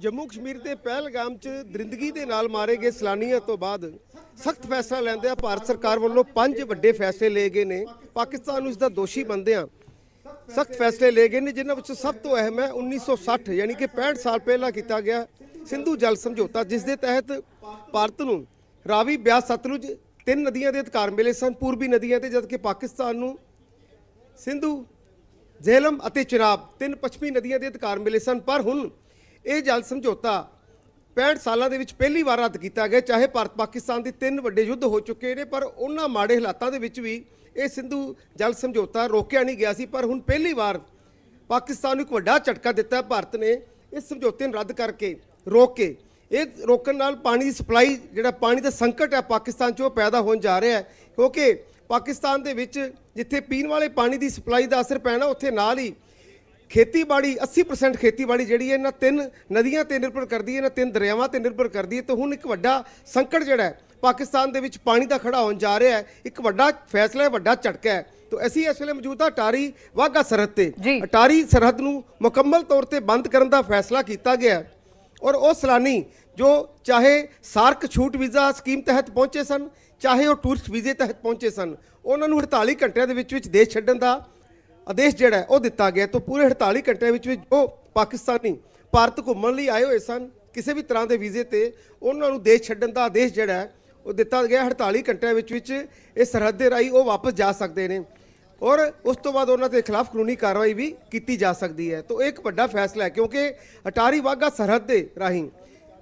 ਜੰਮੂ ਕਸ਼ਮੀਰ ਦੇ ਪਹਿਲਗਾਮ 'ਚ ਦਰਿੰਦਗੀ ਦੇ ਨਾਲ ਮਾਰੇ ਗਏ ਸਲਾਨੀਆਂ ਤੋਂ ਬਾਅਦ ਸਖਤ ਫੈਸਲਾ ਲੈਂਦੇ ਆ ਭਾਰਤ ਸਰਕਾਰ ਵੱਲੋਂ ਪੰਜ ਵੱਡੇ ਫੈਸਲੇ ਲਏ ਗਏ ਨੇ। ਪਾਕਿਸਤਾਨ ਨੂੰ ਇਸ ਦਾ ਦੋਸ਼ੀ ਮੰਨਦੇ ਆ ਸਖਤ ਫੈਸਲੇ ਲਏ ਗਏ ਨੇ, ਜਿਨ੍ਹਾਂ ਵਿੱਚੋਂ ਸਭ ਤੋਂ ਅਹਿਮ ਹੈ 1960 ਯਾਨੀ ਕਿ 65 ਸਾਲ ਪਹਿਲਾਂ ਕੀਤਾ ਗਿਆ ਸਿੰਧੂ ਜਲ ਸਮਝੌਤਾ, ਜਿਸ ਦੇ ਤਹਿਤ ਭਾਰਤ ਨੂੰ ਰਾਵੀ ਬਿਆਸ ਸਤਲੁਜ ਤਿੰਨ ਨਦੀਆਂ ਦੇ ਅਧਿਕਾਰ ਮਿਲੇ ਸਨ। ਪੂਰਬੀ ਨਦੀਆਂ ਤੇ, ਜਦਕਿ ਪਾਕਿਸਤਾਨ ਨੂੰ ਸਿੰਧੂ ਜ਼ੇਲਮ ਅਤੇ ਚਨਾਬ ਤਿੰਨ ਪੱਛਮੀ ਨਦੀਆਂ ਦੇ ਅਧਿਕਾਰ ਮਿਲੇ ਸਨ। ਪਰ ਹੁਣ ਇਹ ਜਲ ਸਮਝੌਤਾ 65 ਸਾਲਾਂ ਦੇ ਵਿੱਚ ਪਹਿਲੀ ਵਾਰ ਰੱਦ ਕੀਤਾ ਗਿਆ, ਚਾਹੇ ਭਾਰਤ ਪਾਕਿਸਤਾਨ ਦੇ ਤਿੰਨ ਵੱਡੇ ਯੁੱਧ ਹੋ ਚੁੱਕੇ ਨੇ, ਪਰ ਉਹਨਾਂ ਮਾੜੇ ਹਾਲਾਤਾਂ ਦੇ ਵਿੱਚ ਵੀ ਇਹ ਸਿੰਧੂ ਜਲ ਸਮਝੌਤਾ ਰੋਕਿਆ ਨਹੀਂ ਗਿਆ ਸੀ। ਪਰ ਹੁਣ ਪਹਿਲੀ ਵਾਰ ਪਾਕਿਸਤਾਨ ਨੂੰ ਇੱਕ ਵੱਡਾ ਝਟਕਾ ਦਿੱਤਾ, ਭਾਰਤ ਨੇ ਇਸ ਸਮਝੌਤੇ ਨੂੰ ਰੱਦ ਕਰਕੇ ਰੋਕ ਕੇ। ਇਹ ਰੋਕਣ ਨਾਲ ਪਾਣੀ ਦੀ ਸਪਲਾਈ, ਜਿਹੜਾ ਪਾਣੀ ਦਾ ਸੰਕਟ ਹੈ ਪਾਕਿਸਤਾਨ 'ਚ, ਉਹ ਪੈਦਾ ਹੋਣ ਜਾ ਰਿਹਾ ਹੈ। ਕਿਉਂਕਿ ਪਾਕਿਸਤਾਨ ਦੇ ਵਿੱਚ ਜਿੱਥੇ ਪੀਣ ਵਾਲੇ ਪਾਣੀ ਦੀ ਸਪਲਾਈ ਦਾ ਅਸਰ ਪੈਣਾ, ਉੱਥੇ ਨਾਲ ਹੀ ਖੇਤੀਬਾੜੀ 80% ਖੇਤੀਬਾੜੀ ਜਿਹੜੀ ਹੈ ਇਹਨਾਂ ਤਿੰਨ ਨਦੀਆਂ ਤੇ ਨਿਰਭਰ ਕਰਦੀ ਹੈ ਇਹਨਾਂ ਤਿੰਨ ਦਰਿਆਵਾਂ ਤੇ ਨਿਰਭਰ ਕਰਦੀ ਹੈ ਤੇ ਹੁਣ ਇੱਕ ਵੱਡਾ ਸੰਕਟ ਜਿਹੜਾ ਹੈ ਪਾਕਿਸਤਾਨ ਦੇ ਵਿੱਚ ਪਾਣੀ ਦਾ ਖੜਾ ਹੋਣ ਜਾ ਰਿਹਾ ਹੈ ਇੱਕ ਵੱਡਾ ਫੈਸਲਾ ਹੈ ਵੱਡਾ ਝਟਕਾ ਹੈ ਤੋ ਅਸੀਂ ਇਸ ਵੇਲੇ ਮੌਜੂਦ ਹਾਂ ਅਟਾਰੀ ਵਾਹਗਾ ਸਰਹੱਦ ਤੇ ਜੀ। ਅਟਾਰੀ ਸਰਹੱਦ ਨੂੰ ਮੁਕੰਮਲ ਤੌਰ ਤੇ ਬੰਦ ਕਰਨ ਦਾ ਫੈਸਲਾ ਕੀਤਾ ਗਿਆ ਔਰ ਉਹ ਸੈਲਾਨੀ ਜੋ ਚਾਹੇ ਸਾਰਕ ਛੂਟ ਵੀਜ਼ਾ ਸਕੀਮ ਤਹਿਤ ਪਹੁੰਚੇ ਸਨ ਚਾਹੇ ਉਹ ਟੂਰਿਸਟ ਵੀਜ਼ੇ ਤਹਿਤ ਪਹੁੰਚੇ ਸਨ ਉਹਨਾਂ ਨੂੰ 48 ਘੰਟਿਆਂ ਦੇ ਵਿੱਚ ਵਿੱਚ ਦੇਸ਼ ਛੱਡਣ ਦਾ ਆਦੇਸ਼ ਜਿਹੜਾ ਉਹ ਦਿੱਤਾ ਗਿਆ ਤਾਂ ਪੂਰੇ 48 ਘੰਟਿਆਂ ਵਿੱਚ ਵਿੱਚ ਜੋ ਪਾਕਿਸਤਾਨੀ ਭਾਰਤ ਘੁੰਮਣ ਲਈ ਆਏ ਹੋਏ ਸਨ ਕਿਸੇ ਵੀ ਤਰ੍ਹਾਂ ਦੇ ਵੀਜ਼ੇ ਤੇ ਉਹਨਾਂ ਨੂੰ ਦੇਸ਼ ਛੱਡਣ ਦਾ ਆਦੇਸ਼ ਜਿਹੜਾ ਉਹ ਦਿੱਤਾ ਗਿਆ 48 ਘੰਟਿਆਂ ਵਿੱਚ ਵਿੱਚ ਇਹ ਸਰਹੱਦ ਦੇ ਰਾਹੀਂ ਉਹ ਵਾਪਸ ਜਾ ਸਕਦੇ ਨੇ। ਔਰ ਉਸ ਤੋਂ ਬਾਅਦ ਉਹਨਾਂ ਦੇ ਖਿਲਾਫ ਕਾਨੂੰਨੀ ਕਾਰਵਾਈ ਵੀ ਕੀਤੀ ਜਾ ਸਕਦੀ ਹੈ। ਤਾਂ ਇਹ ਇੱਕ ਵੱਡਾ ਫੈਸਲਾ ਹੈ ਕਿਉਂਕਿ ਅਟਾਰੀ ਵਾਗਾ ਸਰਹੱਦ ਦੇ ਰਾਹੀਂ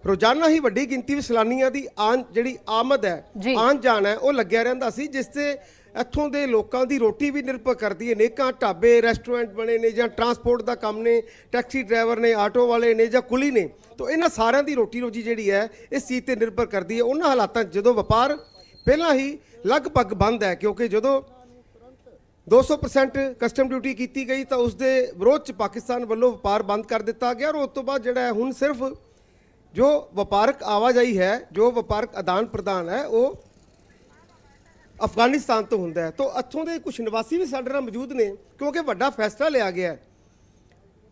ਰੋਜ਼ਾਨਾ ਹੀ ਵੱਡੀ ਗਿਣਤੀ ਵਿੱਚ ਸੈਲਾਨੀਆਂ ਦੀ ਆਨ ਜਿਹੜੀ ਆਮਦ ਹੈ। ਆਉਣ ਜਾਣ ਹੈ ਉਹ ਲੱਗਿਆ ਰਹਿੰਦਾ ਸੀ ਜਿਸ ਤੇ ਇੱਥੋਂ ਦੇ ਲੋਕਾਂ ਦੀ ਰੋਟੀ ਵੀ ਨਿਰਭਰ ਕਰਦੀ ਹੈ। ਨੇਕਾਂ ਢਾਬੇ ਰੈਸਟੋਰੈਂਟ ਬਣੇ ਨੇ ਜਾਂ ਟਰਾਂਸਪੋਰਟ ਦਾ ਕੰਮ ਨੇ ਟੈਕਸੀ ਡਰਾਈਵਰ ਨੇ ਆਟੋ ਵਾਲੇ ਨੇ ਜਾਂ ਕੁਲੀ ਨੇ, ਤਾਂ ਇਹਨਾਂ ਸਾਰਿਆਂ ਦੀ ਰੋਟੀ ਰੋਜੀ ਜਿਹੜੀ ਹੈ, ਇਸ ਚੀਜ਼ ਤੇ ਨਿਰਭਰ ਕਰਦੀ ਹੈ। ਉਹਨਾਂ ਹਾਲਾਤਾਂ 'ਚ ਜਦੋਂ ਵਪਾਰ ਪਹਿਲਾਂ ਹੀ ਲਗਭਗ ਬੰਦ ਹੈ, ਕਿਉਂਕਿ ਜਦੋਂ 200% ਕਸਟਮ ਡਿਊਟੀ ਕੀਤੀ ਗਈ, ਤਾਂ ਉਸ ਦੇ ਵਿਰੋਧ ਚ ਪਾਕਿਸਤਾਨ ਵੱਲੋਂ ਵਪਾਰ ਬੰਦ ਕਰ ਦਿੱਤਾ ਗਿਆ ਔਰ ਉਸ ਤੋਂ ਬਾਅਦ ਜਿਹੜਾ ਹੁਣ ਸਿਰਫ ਜੋ ਵਪਾਰਕ ਆਵਾਜਾਈ ਹੈ, ਜੋ ਵਪਾਰਕ ਆਦਾਨ ਪ੍ਰਦਾਨ ਹੈ, ਉਹ ਅਫਗਾਨਿਸਤਾਨ ਤੋਂ ਹੁੰਦਾ ਹੈ। ਤੋਂ ਇੱਥੋਂ ਦੇ ਕੁਝ ਨਿਵਾਸੀ ਵੀ ਸਾਡੇ ਨਾਲ ਮੌਜੂਦ ਨੇ ਕਿਉਂਕਿ ਵੱਡਾ ਫੈਸਲਾ ਲਿਆ ਗਿਆ ਹੈ।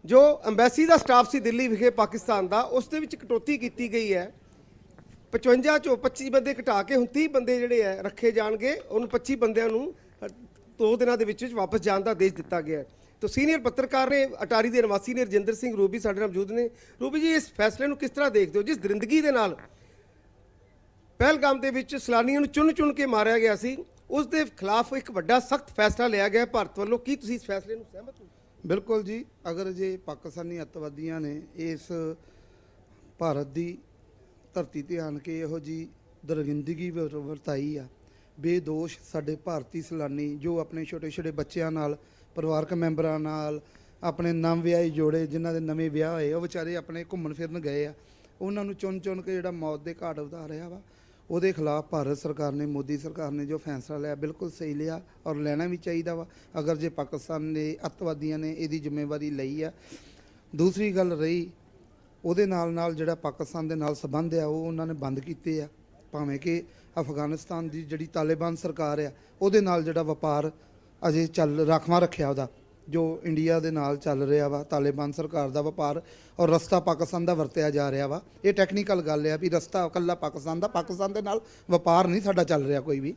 ਜੋ ਐਮਬੈਸੀ ਦਾ ਸਟਾਫ ਸੀ ਦਿੱਲੀ ਵਿਖੇ ਪਾਕਿਸਤਾਨ ਦਾ ਉਸ ਦੇ ਵਿੱਚ ਕਟੌਤੀ ਕੀਤੀ ਗਈ ਹੈ। 55 ਚੋਂ 25 ਬੰਦੇ ਘਟਾ ਕੇ ਹੁਣ 30 ਬੰਦੇ ਜਿਹੜੇ ਹੈ ਰੱਖੇ ਜਾਣਗੇ। ਉਹਨੂੰ 25 ਬੰਦਿਆਂ ਨੂੰ ਅ, ਦੋ ਦਿਨਾਂ ਦੇ ਵਿੱਚ ਵਿੱਚ ਵਾਪਸ ਜਾਣ ਦਾ ਆਦੇਸ਼ ਦਿੱਤਾ ਗਿਆ ਹੈ। ਤੋ ਸੀਨੀਅਰ ਪੱਤਰਕਾਰ ਨੇ ਅਟਾਰੀ ਦੇ ਨਿਵਾਸੀ ਨੇ ਰਜਿੰਦਰ ਸਿੰਘ ਰੂਬੀ ਸਾਡੇ ਨਾਲ ਮੌਜੂਦ ਨੇ। ਰੂਬੀ ਜੀ ਇਸ ਫੈਸਲੇ ਨੂੰ ਕਿਸ ਤਰ੍ਹਾਂ ਦੇਖਦੇ ਹੋ? ਜਿਸ ਦਰਿੰਦਗੀ ਦੇ ਨਾਲ ਪਹਿਲਗਾਮ ਦੇ ਵਿੱਚ ਸੈਲਾਨੀਆਂ ਨੂੰ ਚੁਣ ਚੁਣ ਕੇ ਮਾਰਿਆ ਗਿਆ ਸੀ। ਉਸ ਦੇ ਖਿਲਾਫ ਇੱਕ ਵੱਡਾ ਸਖਤ ਫੈਸਲਾ ਲਿਆ ਗਿਆ ਭਾਰਤ ਵੱਲੋਂ ਕੀ ਤੁਸੀਂ ਇਸ ਫੈਸਲੇ ਨੂੰ ਸਹਿਮਤ ਹੋ? ਬਿਲਕੁਲ ਜੀ। ਅਗਰ ਜੇ ਪਾਕਿਸਤਾਨੀ ਅੱਤਵਾਦੀਆਂ ਨੇ ਇਸ ਭਾਰਤ ਦੀ ਧਰਤੀ ਤੇ ਆਣ ਕੇ ਇਹੋ ਜੀ ਦਰਗਿੰਦਗੀ ਵਰ- ਵਰਤਾਈ ਆ, ਬੇਦੋਸ਼ ਸਾਡੇ ਭਾਰਤੀ ਸੈਲਾਨੀ ਜੋ ਆਪਣੇ ਛੋਟੇ ਛੋਟੇ ਬੱਚਿਆਂ ਨਾਲ, ਪਰਿਵਾਰਕ ਮੈਂਬਰਾਂ ਨਾਲ, ਆਪਣੇ ਨਵ ਵਿਆਹੇ ਜੋੜੇ ਜਿਨ੍ਹਾਂ ਦੇ ਨਵੇਂ ਵਿਆਹ ਹੋਏ, ਉਹ ਵਿਚਾਰੇ ਆਪਣੇ ਘੁੰਮਣ ਫਿਰਨ ਗਏ ਆ, ਉਹਨਾਂ ਨੂੰ ਚੁਣ ਚੁਣ ਕੇ ਜਿਹੜਾ ਮੌਤ ਦੇ ਘਾਟ ਉਤਾਰ ਰਿਹਾ ਵਾ ਉਹਦੇ ਖਿਲਾਫ ਭਾਰਤ ਸਰਕਾਰ ਨੇ, ਮੋਦੀ ਸਰਕਾਰ ਨੇ ਜੋ ਫੈਸਲਾ ਲਿਆ, ਬਿਲਕੁਲ ਸਹੀ ਲਿਆ ਔਰ ਲੈਣਾ ਵੀ ਚਾਹੀਦਾ ਵਾ। ਅਗਰ ਜੇ ਪਾਕਿਸਤਾਨ ਦੇ ਅੱਤਵਾਦੀਆਂ ਨੇ ਇਹਦੀ ਜ਼ਿੰਮੇਵਾਰੀ ਲਈ ਆ। ਦੂਸਰੀ ਗੱਲ ਰਹੀ, ਉਹਦੇ ਨਾਲ ਨਾਲ ਜਿਹੜਾ ਪਾਕਿਸਤਾਨ ਦੇ ਨਾਲ ਸੰਬੰਧ ਆ, ਉਹ ਉਹਨਾਂ ਨੇ ਬੰਦ ਕੀਤੇ ਆ। ਭਾਵੇਂ ਕਿ ਅਫਗਾਨਿਸਤਾਨ ਦੀ ਜਿਹੜੀ ਤਾਲਿਬਾਨ ਸਰਕਾਰ ਆ, ਉਹਦੇ ਨਾਲ ਜਿਹੜਾ ਵਪਾਰ ਅਜੇ ਚੱਲ, ਰਾਖਵਾਂ ਰੱਖਿਆ ਉਹਦਾ। ਜੋ ਇੰਡੀਆ ਦੇ ਨਾਲ ਚੱਲ ਰਿਹਾ ਵਾ, ਤਾਲਿਬਾਨ ਸਰਕਾਰ ਦਾ ਵਪਾਰ ਔਰ ਰਸਤਾ ਪਾਕਿਸਤਾਨ ਦਾ ਵਰਤਿਆ ਜਾ ਰਿਹਾ ਵਾ, ਇਹ ਟੈਕਨੀਕਲ ਗੱਲ ਆ ਵੀ ਰਸਤਾ ਇਕੱਲਾ ਪਾਕਿਸਤਾਨ ਦਾ, ਪਾਕਿਸਤਾਨ ਦੇ ਨਾਲ ਵਪਾਰ ਨਹੀਂ ਸਾਡਾ ਚੱਲ ਰਿਹਾ ਕੋਈ ਵੀ।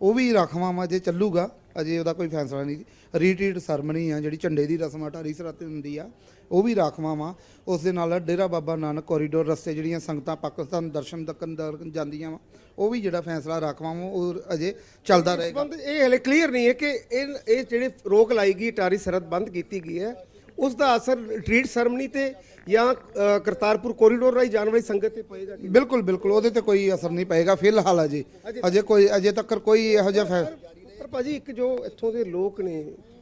ਉਹ ਵੀ ਰਾਖਵਾਂ ਜੇ ਚੱਲੂਗਾ ਅਜੇ ਉਹਦਾ ਕੋਈ ਫੈਸਲਾ ਨਹੀਂ ਰੀਟਰੀਟ ਸਰਮਨੀ ਆ ਜਿਹੜੀ ਝੰਡੇ ਦੀ ਰਸਮ ਅਟਾਰੀ ਸਰਹੱਦ ਤੇ ਹੁੰਦੀ ਆ ਉਹ ਵੀ ਰਾਖਵਾਂ ਵਾ। ਉਸ ਦੇ ਨਾਲ ਡੇਰਾ ਬਾਬਾ ਨਾਨਕ ਕੋਰੀਡੋਰ ਰਸਤੇ ਜਿਹੜੀਆਂ ਸੰਗਤਾਂ ਪਾਕਿਸਤਾਨ ਦਰਸ਼ਨ ਦਰ ਜਾਂਦੀਆਂ ਵਾ ਉਹ ਵੀ ਜਿਹੜਾ ਫੈਸਲਾ ਰਾਖਵਾਂ ਵਾ ਉਹ ਅਜੇ ਚੱਲਦਾ ਰਹੇਗਾ। ਇਹ ਹਲੇ ਕਲੀਅਰ ਨਹੀਂ ਹੈ ਕਿ ਇਹ ਇਹ ਜਿਹੜੇ ਰੋਕ ਲਾਈ ਗਈ ਟਾਰੀ ਸਰਹੱਦ ਬੰਦ ਕੀਤੀ ਗਈ ਹੈ ਉਸ ਦਾ ਅਸਰ ਰਿਟਰੀਟ ਸਰਮਨੀ ਤੇ ਜਾਂ ਕਰਤਾਰਪੁਰ ਕੋਰੀਡੋਰ ਰਾਹੀਂ ਜਾਣ ਵਾਲੀ ਸੰਗਤ ਤੇ ਪਏਗਾ ਕਿ ਬਿਲਕੁਲ ਬਿਲਕੁਲ ਉਹਦੇ ਤੇ ਕੋਈ ਅਸਰ ਨਹੀਂ ਪਏਗਾ ਫਿਲਹਾਲ ਅਜੇ। ਅਜੇ ਕੋਈ ਅਜੇ ਤੱਕ ਕੋਈ ਇਹੋ ਜਿਹਾ ਪਰ ਭਾਜੀ ਇੱਕ ਜੋ ਇੱਥੋਂ ਦੇ ਲੋਕ ਨੇ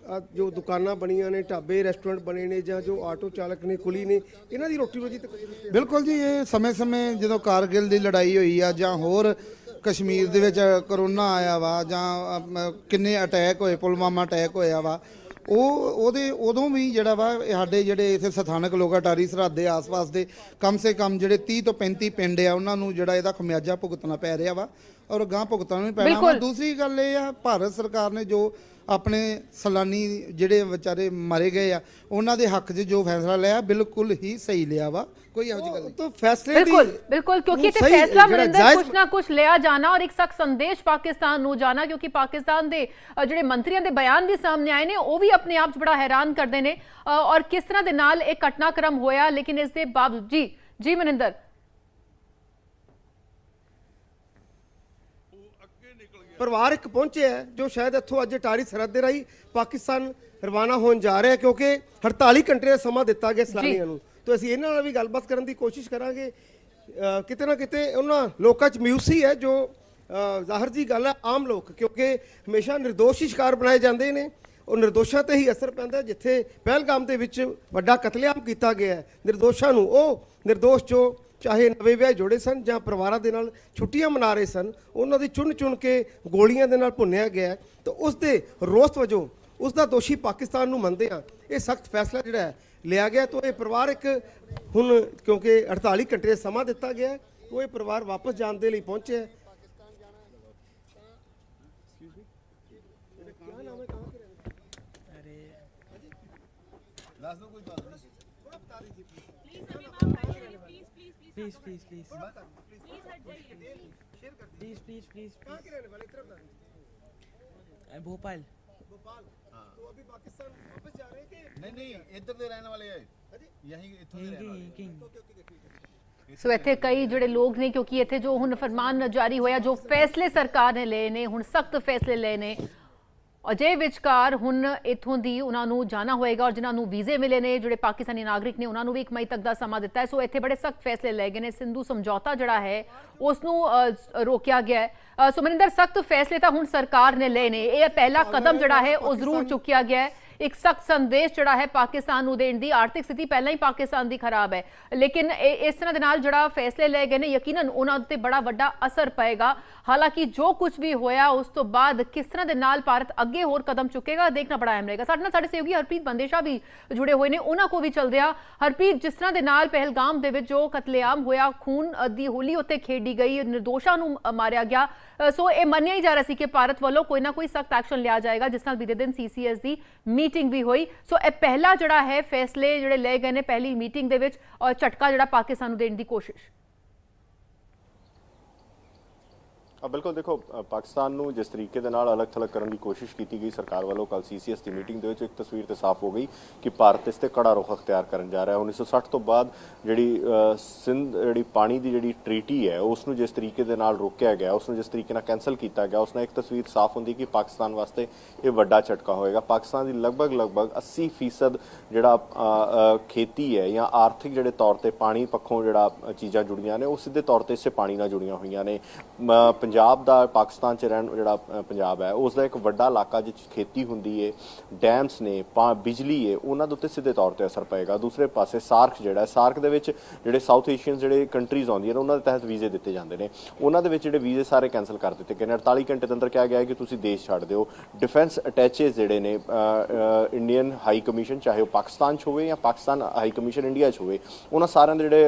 ਆਹ ਜੋ ਦੁਕਾਨਾਂ ਬਣੀਆਂ ਨੇ, ਢਾਬੇ ਰੈਸਟੋਰੈਂਟ ਬਣੇ ਨੇ ਜਾਂ ਜੋ ਆਟੋ ਚਾਲਕ ਨੇ, ਕੁਲੀ ਨੇ, ਇਹਨਾਂ ਦੀ ਰੋਟੀ ਰੋਜੀ ਤਕਰੀਬਨ ਬਿਲਕੁਲ ਜੀ, ਇਹ ਸਮੇਂ-ਸਮੇਂ ਜਦੋਂ ਕਾਰਗਿਲ ਦੀ ਲੜਾਈ ਹੋਈ ਆ ਜਾਂ ਹੋਰ ਕਸ਼ਮੀਰ ਦੇ ਵਿੱਚ ਕਰੋਨਾ ਆਇਆ ਵਾ ਜਾਂ ਕਿੰਨੇ ਅਟੈਕ ਹੋਏ, ਪੁਲਵਾਮਾ ਅਟੈਕ ਹੋਇਆ ਵਾ, ਉਹ, ਉਹਦੇ, ਉਦੋਂ ਵੀ ਜਿਹੜਾ ਵਾ ਸਾਡੇ ਜਿਹੜੇ ਇਥੇ ਸਥਾਨਕ ਲੋਕ ਅਟਾਰੀ ਸਰਹੱਦ ਦੇ ਆਸ-ਪਾਸ ਦੇ, ਕਮ ਸੇ ਕਮ ਜਿਹੜੇ 30 ਤੋਂ 35 ਪਿੰਡ ਆ, ਉਹਨਾਂ ਨੂੰ ਜਿਹੜਾ ਇਹਦਾ ਖਮਿਆਜਾ ਭੁਗਤਣਾ ਪੈ ਰਿਹਾ ਵਾ। ਔਰ ਗਾਂ ਭੁਗਤਣਾ ਵੀ ਪੈਣਾ। ਵਾ ਦੂਸਰੀ ਗੱਲ ਇਹ ਆ ਭਾਰਤ ਸਰਕਾਰ ਨੇ ਜੋ ਆਪਣੇ ਸਲਾਨੀ ਜਿਹੜੇ ਵਿਚਾਰੇ ਮਾਰੇ ਗਏ ਆ ਉਹਨਾਂ ਦੇ ਹੱਕ 'ਚ ਜੋ ਫੈਸਲਾ ਲਿਆ ਬਿਲਕੁਲ ਹੀ ਸਹੀ ਲਿਆ ਵਾ। ਕੋਈ ਇਹੋ ਜਿਹੀ ਗੱਲ ਨਹੀਂ। तो फैसले भी ਬਿਲਕੁਲ ਬਿਲਕੁਲ ਕਿਉਂਕਿ ਇਹ ਫੈਸਲਾ ਮਰਿੰਦਰ ਕੁਛ ਨਾ ਕੁਛ ਲਿਆ ਜਾਣਾ ਔਰ ਇੱਕ ਸਖਤ ਸੰਦੇਸ਼ ਪਾਕਿਸਤਾਨ ਨੂੰ ਜਾਣਾ ਕਿਉਂਕਿ ਪਾਕਿਸਤਾਨ ਦੇ ਜਿਹੜੇ ਮੰਤਰੀਆਂ ਦੇ ਬਿਆਨ ਵੀ ਸਾਹਮਣੇ ਆਏ ਨੇ ਉਹ ਵੀ ਆਪਣੇ ਆਪ 'ਚ ਬੜਾ ਹੈਰਾਨ ਕਰਦੇ ਨੇ। ਔਰ ਕਿਸ ਤਰ੍ਹਾਂ ਦੇ ਨਾਲ ਇਹ ਘਟਨਾਕ੍ਰਮ ਹੋਇਆ ਲੇਕਿਨ ਇਸ ਦੇ ਬਾਵਜੂਦ ਜੀ ਜੀ ਮਨਿੰਦਰ ਪਰਿਵਾਰ ਇੱਕ ਪਹੁੰਚਿਆ ਜੋ ਸ਼ਾਇਦ ਇੱਥੋਂ ਅੱਜ ਅਟਾਰੀ ਸਰਹੱਦ ਦੇ ਰਾਹੀਂ ਪਾਕਿਸਤਾਨ ਰਵਾਨਾ ਹੋਣ ਜਾ ਰਿਹਾ ਕਿਉਂਕਿ 48 ਘੰਟੇ ਦਾ ਸਮਾਂ ਦਿੱਤਾ ਗਿਆ ਸੈਲਾਨੀਆਂ ਨੂੰ। ਤਾਂ ਅਸੀਂ ਇਹਨਾਂ ਨਾਲ ਵੀ ਗੱਲਬਾਤ ਕਰਨ ਦੀ ਕੋਸ਼ਿਸ਼ ਕਰਾਂਗੇ। ਕਿਤੇ ਨਾ ਕਿਤੇ ਉਹਨਾਂ ਲੋਕਾਂ 'ਚ ਮਿਊਸੀ ਹੈ ਜੋ ਜ਼ਾਹਰ ਜੀ ਗੱਲ ਹੈ ਆਮ ਲੋਕ ਕਿਉਂਕਿ ਹਮੇਸ਼ਾ ਨਿਰਦੋਸ਼ ਹੀ ਸ਼ਿਕਾਰ ਬਣਾਏ ਜਾਂਦੇ ਨੇ। ਉਹ ਨਿਰਦੋਸ਼ਾਂ ਤੇ ਹੀ ਅਸਰ ਪੈਂਦਾ ਜਿੱਥੇ ਪਹਿਲਗਾਮ ਦੇ ਵਿੱਚ ਵੱਡਾ ਕਤਲੇਆਮ ਕੀਤਾ ਗਿਆ ਹੈ। ਨਿਰਦੋਸ਼ਾਂ ਨੂੰ ਉਹ ਨਿਰਦੋਸ਼ ਜੋ ਚਾਹੇ ਨਵੇਂ ਵਿਆਹ ਜੋੜੇ ਸਨ ਜਾਂ ਪਰਿਵਾਰਾਂ ਦੇ ਨਾਲ ਛੁੱਟੀਆਂ ਮਨਾ ਰਹੇ ਸਨ, ਉਹਨਾਂ ਦੀ ਚੁਣ ਚੁਣ ਕੇ ਗੋਲੀਆਂ ਦੇ ਨਾਲ ਭੁੰਨਿਆ ਗਿਆ ਤਾਂ ਉਸ ਦੇ ਰੋਸ ਵਜੋਂ ਉਸ ਦਾ ਦੋਸ਼ੀ ਪਾਕਿਸਤਾਨ ਨੂੰ ਮੰਨਦੇ ਆ ਇਹ ਸਖਤ ਫੈਸਲਾ ਜਿਹੜਾ ਹੈ, ਲਿਆ ਗਿਆ ਤਾਂ ਇਹ ਪਰਿਵਾਰ ਇੱਕ ਹੁਣ ਕਿਉਂਕਿ 48 ਘੰਟੇ ਦਾ ਸਮਾਂ ਦਿੱਤਾ ਗਿਆ ਉਹ ਇਹ ਪਰਿਵਾਰ ਵਾਪਸ ਜਾਣ ਦੇ ਲਈ ਪਹੁੰਚਿਆ please please please please please please Bhopal ਨਹੀਂ ਨਹੀਂ ਇੱਧਰ ਦੇ ਰਹਿਣ ਵਾਲੇ ਆ ਯਹੀਂ ਇੱਥੋਂ ਦੇ ਰਹਿਣ ਵਾਲੇ यहीं कहीं ਸੋ ਇੱਥੇ ਕਈ ਜਿਹੜੇ ਲੋਕ ਨੇ ਕਿਉਂਕਿ ਇੱਥੇ ਜੋ ਹੁਣ ਫਰਮਾਨ ਜਾਰੀ ਹੋਇਆ ਜੋ ਫੈਸਲੇ ਸਰਕਾਰ ਨੇ ਲਏ ਨੇ ਹੁਣ ਸਖਤ ਫੈਸਲੇ ਲਏ ਨੇ ਅਜੇ ਵਿਚਕਾਰ ਹੁਣ ਇਥੋਂ ਦੀ ਉਹਨਾਂ ਨੂੰ ਜਾਣਾ ਹੋਏਗਾ ਔਰ ਜਿਨ੍ਹਾਂ ਨੂੰ ਵੀਜ਼ੇ ਮਿਲੇ ਨੇ ਜਿਹੜੇ ਪਾਕਿਸਤਾਨੀ ਨਾਗਰਿਕ ਨੇ ਉਹਨਾਂ ਨੂੰ ਵੀ 1 ਮਈ ਤੱਕ ਦਾ ਸਮਾਂ ਦਿੱਤਾ ਹੈ। ਸੋ ਇੱਥੇ ਬੜੇ ਸਖਤ ਫੈਸਲੇ ਲਏ ਗਏ ਨੇ। ਸਿੰਧੂ ਸਮਝੌਤਾ ਜਿਹੜਾ ਹੈ ਉਸ ਨੂੰ ਰੋਕਿਆ ਗਿਆ ਹੈ। ਅ, ਸੋ ਮਨਿੰਦਰ ਸਖਤ ਫੈਸਲੇ ਤਾਂ ਹੁਣ ਸਰਕਾਰ ਨੇ ਲਏ ਨੇ। ਇਹ ਪਹਿਲਾ ਕਦਮ ਜਿਹੜਾ ਹੈ ਉਹ ਜ਼ਰੂਰ ਚੁੱਕਿਆ ਗਿਆ ਹੈ। ਇੱਕ ਸਖਤ ਸੰਦੇਸ਼ ਜਿਹੜਾ ਹੈ ਪਾਕਿਸਤਾਨ ਨੂੰ ਦੇਣ ਦੀ, ਆਰਥਿਕ ਸਥਿਤੀ ਪਹਿਲਾਂ ਹੀ ਪਾਕਿਸਤਾਨ ਦੀ ਖਰਾਬ ਹੈ। ਲੇਕਿਨ ਇਹ- ਇਸ ਤਰ੍ਹਾਂ ਦੇ ਨਾਲ ਜਿਹੜਾ ਫੈਸਲੇ ਲਏ ਗਏ ਨੇ, ਯਕੀਨਨ ਉਹਨਾਂ ਉੱਤੇ ਬੜਾ ਵੱਡਾ ਅਸਰ ਪਏਗਾ। ਹਾਲਾਂਕਿ ਜੋ ਕੁਝ ਵੀ ਹੋਇਆ, ਉਸ ਤੋਂ ਬਾਅਦ ਕਿਸ ਤਰ੍ਹਾਂ ਦੇ ਨਾਲ ਭਾਰਤ ਅੱਗੇ ਹੋਰ ਕਦਮ ਚੁੱਕੇਗਾ, ਦੇਖਣਾ ਬੜਾ ਅਹਿਮ ਰਹੇਗਾ। ਸਾਡੇ ਨਾਲ ਸਾਡੇ ਸਹਿਯੋਗੀ ਹਰਪ੍ਰੀਤ ਬੰਦੇਸ਼ਾ ਵੀ ਜੁੜੇ ਹੋਏ ਨੇ, ਉਹਨਾਂ ਕੋ ਵੀ ਚਲਦੇ ਹਰਪ੍ਰੀਤ, ਜਿਸ ਤਰ੍ਹਾਂ ਦੇ ਨਾਲ ਪਹਿਲਗਾਮ ਦੇ ਵਿੱਚ ਜੋ ਕਤਲੇਆਮ ਹੋਇਆ, ਖੂਨ ਦੀ ਹੋਲੀ ਉੱਤੇ ਖੇਡੀ ਗਈ, ਨਿਰਦੋਸ਼ਾਂ ਨੂੰ ਮਾਰਿਆ ਗਿਆ। ਸੋ ਇਹ ਮੰਨਿਆ ਹੀ ਜਾ ਰਿਹਾ ਸੀ ਕਿ ਭਾਰਤ ਵੱਲੋਂ ਕੋਈ ਨਾ ਕੋਈ ਸਖਤ ਐਕਸ਼ਨ ਲਿਆ ਜਾਏਗਾ, ਜਿਸ ਨਾਲ ਬੀਤੇ ਦਿਨ ਸੀਸੀਐਸ ਦੀ ਮੀਟਿੰਗ ਵੀ ਹੋਈ। ਸੋ ਇਹ ਪਹਿਲਾ ਜਿਹੜਾ ਹੈ ਫੈਸਲੇ ਜਿਹੜੇ ਲਏ ਗਏ ਨੇ ਪਹਿਲੀ ਮੀਟਿੰਗ ਦੇ ਵਿੱਚ ਔਰ ਝਟਕਾ ਜਿਹੜਾ ਪਾਕਿਸਤਾਨ ਨੂੰ ਦੇਣ ਦੀ ਕੋਸ਼ਿਸ਼ ਆ ਬਿਲਕੁਲ ਦੇਖੋ ਪਾਕਿਸਤਾਨ ਨੂੰ ਜਿਸ ਤਰੀਕੇ ਦੇ ਨਾਲ ਅਲੱਗ-ਥਲੱਗ ਕਰਨ ਦੀ ਕੋਸ਼ਿਸ਼ ਕੀਤੀ ਗਈ, ਸਰਕਾਰ ਵੱਲੋਂ ਕੱਲ ਸੀਸੀਐਸ ਦੀ ਮੀਟਿੰਗ ਦੇ ਵਿੱਚ ਇੱਕ ਤਸਵੀਰ ਤੇ ਸਾਫ਼ ਹੋ ਗਈ ਕਿ ਭਾਰਤ ਇਸ ਤੇ ਕੜਾ ਰੁਖ ਅਖਤਿਆਰ ਕਰਨ ਜਾ ਰਿਹਾ ਹੈ। 1960 ਤੋਂ ਬਾਅਦ ਜਿਹੜੀ ਸਿੰਧ, ਜਿਹੜੀ ਪਾਣੀ ਦੀ ਜਿਹੜੀ ਟ੍ਰੀਟੀ ਹੈ, ਉਸ ਨੂੰ ਜਿਸ ਤਰੀਕੇ ਦੇ ਨਾਲ ਰੋਕਿਆ ਗਿਆ, ਉਸ ਨੂੰ ਜਿਸ ਤਰੀਕੇ ਨਾਲ ਕੈਨਸਲ ਕੀਤਾ ਗਿਆ, ਉਸ ਨਾਲ ਇੱਕ ਤਸਵੀਰ ਸਾਫ਼ ਹੁੰਦੀ ਕਿ ਪਾਕਿਸਤਾਨ ਵਾਸਤੇ ਇਹ ਵੱਡਾ ਝਟਕਾ ਹੋਏਗਾ। ਪਾਕਿਸਤਾਨ ਦੀ ਲਗਭਗ ਲਗਭਗ 80% ਜਿਹੜਾ ਖੇਤੀ ਹੈ ਜਾਂ ਆਰਥਿਕ ਜਿਹੜੇ ਤੌਰ ਤੇ ਪਾਣੀ ਪੱਖੋਂ ਜਿਹੜਾ ਚੀਜ਼ਾਂ ਜੁੜੀਆਂ ਨੇ, ਉਹ ਸਿੱਧੇ ਤੌਰ ਤੇ ਇਸੇ ਪਾਣੀ ਨਾਲ ਜੁੜੀਆਂ ਹੋਈਆਂ ਨੇ। ਪੰਜਾਬ ਦਾ ਪਾਕਿਸਤਾਨ ਚ ਰਹਿਣ ਜਿਹੜਾ ਪੰਜਾਬ ਹੈ, ਉਸ ਦਾ ਇੱਕ ਵੱਡਾ ਇਲਾਕਾ ਜਿਸ 'ਚ ਖੇਤੀ ਹੁੰਦੀ ਏ, ਡੈਮਸ ਨੇ, ਪਾ- ਬਿਜਲੀ ਏ, ਉਹਨਾਂ ਦੇ ਉੱਤੇ ਸਿੱਧੇ ਤੌਰ ਤੇ ਅਸਰ ਪਏਗਾ। ਦੂਸਰੇ ਪਾਸੇ ਸਾਰਕ ਜਿਹੜਾ ਸਾਰਕ ਦੇ ਵਿੱਚ ਜਿਹੜੇ ਸਾਊਥ ਏਸ਼ੀਅਨ ਜਿਹੜੇ ਕੰਟਰੀਜ਼ ਆਉਂਦੀਆਂ ਨੇ, ਉਹਨਾਂ ਦੇ ਤਹਿਤ ਵੀਜ਼ੇ ਦਿੱਤੇ ਜਾਂਦੇ ਨੇ। ਉਹਨਾਂ ਦੇ ਵਿੱਚ ਜਿਹੜੇ ਵੀਜ਼ੇ ਸਾਰੇ ਕੈਨਸਲ ਕਰ ਦਿੱਤੇ ਗਏ ਨੇ। 48 ਘੰਟੇ ਦੇ ਅੰਦਰ ਕਿਹਾ ਗਿਆ ਹੈ ਕਿ ਤੁਸੀਂ ਦੇਸ਼ ਛੱਡ ਦਿਓ। ਡਿਫੈਂਸ ਅਟੈਚੇਸ ਜਿਹੜੇ ਨੇ ਇੰਡੀਅਨ ਹਾਈ ਕਮਿਸ਼ਨ ਚਾਹੇ ਉਹ ਪਾਕਿਸਤਾਨ 'ਚ ਹੋਵੇ ਜਾਂ ਪਾਕਿਸਤਾਨ ਹਾਈ ਕਮਿਸ਼ਨ ਇੰਡੀਆ 'ਚ ਹੋਵੇ, ਉਹਨਾਂ ਸਾਰਿਆਂ ਦੇ ਜਿਹੜੇ